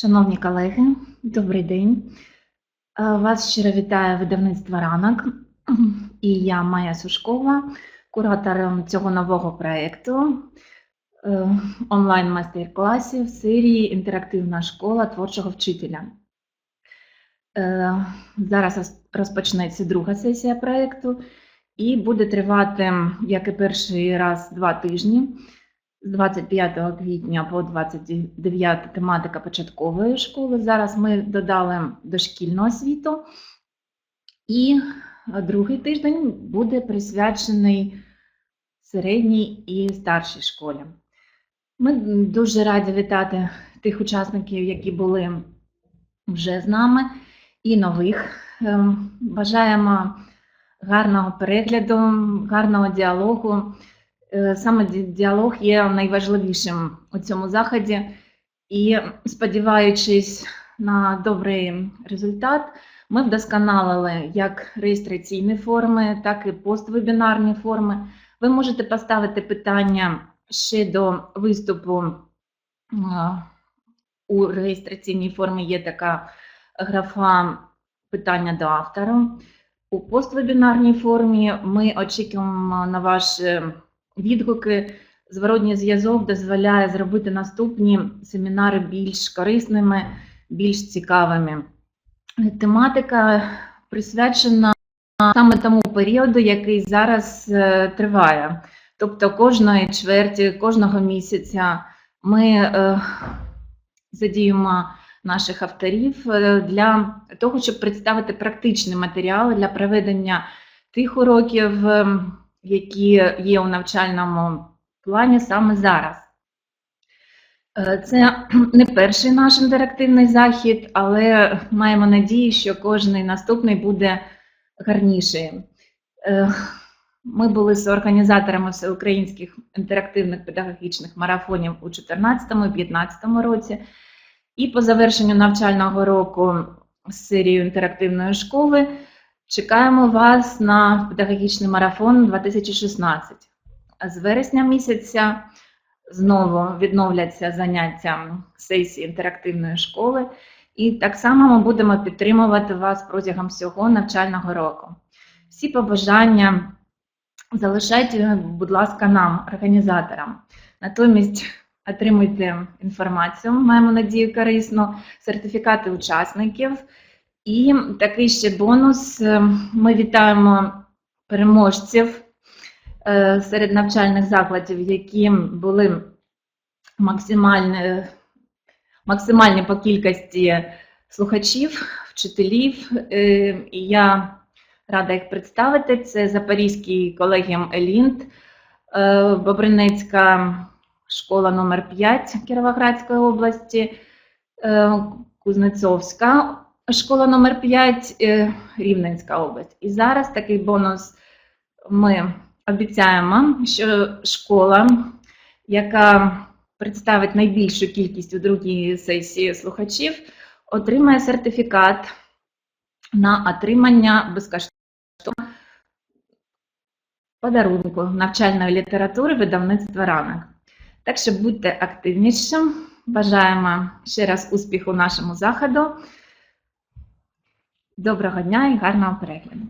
Шановні колеги, добрий день. Е, Вас щиро вітає видавництво ранок. І я Майя Сушкова, куратором цього нового проєкту е, онлайн-майстер-класів серії Інтерактивна школа творчого вчителя. Е, Зараз розпочнеться друга сесія проєкту і буде тривати, як і перший раз, два тижні з 25 квітня по 29 тематика початкової школи. Зараз ми додали дошкільну освіту. І другий тиждень буде присвячений середній і старшій школі. Ми дуже раді вітати тих учасників, які були вже з нами, і нових. Ем, Бажаємо гарного перегляду, гарного діалогу. Е, Саме діалог є найважливішим у цьому заході. І сподіваючись на добрий результат, ми вдосконалили як реєстраційні форми, так і поствебінарні форми. Ви можете поставити питання ще до виступу. У реєстраційній формі є така графа питання до автора. У поствебінарній формі ми очікуємо на ваші відгуки. Зворотній зв'язок дозволяє зробити наступні семінари більш корисними, більш цікавими. Тематика присвячена саме тому періоду, який зараз е, триває. Тобто кожної чверті, кожного місяця ми е, задіємо наших авторів е, для того, щоб представити практичні матеріали для проведення тих уроків, е, які є у навчальному плані саме зараз. Е, Це не перший наш інтерактивний захід, але маємо надію, що кожний наступний буде гарніший. Е, Ми були соорганізаторами всеукраїнських інтерактивних педагогічних марафонів у 2014-2015 році. І по завершенню навчального року з серією інтерактивної школи чекаємо вас на педагогічний марафон 2016. З вересня місяця знову відновляться заняття сесії інтерактивної школи. І так само ми будемо підтримувати вас протягом всього навчального року. Всі побажання залишайте, будь ласка, нам, організаторам. Натомість отримуйте інформацію, маємо надію, корисну, сертифікати учасників. І такий ще бонус. е, Ми вітаємо переможців е, серед навчальних закладів, які були максимальні, максимальні по кількості слухачів, вчителів. Е, І я рада їх представити. Це Запорізький колегіум Елінт, Бобринецька школа номер 5 Кіровоградської області, Кузнецовська школа номер 5 е, Рівненська область. І зараз такий бонус ми обіцяємо, що школа, яка представить найбільшу кількість у другій сесії слухачів, отримає сертифікат на отримання безкоштовного подарунку навчальної літератури видавництва ранок. Так що будьте активнішим. Бажаємо ще раз успіху нашому заходу. Доброго дня і гарного перегляду!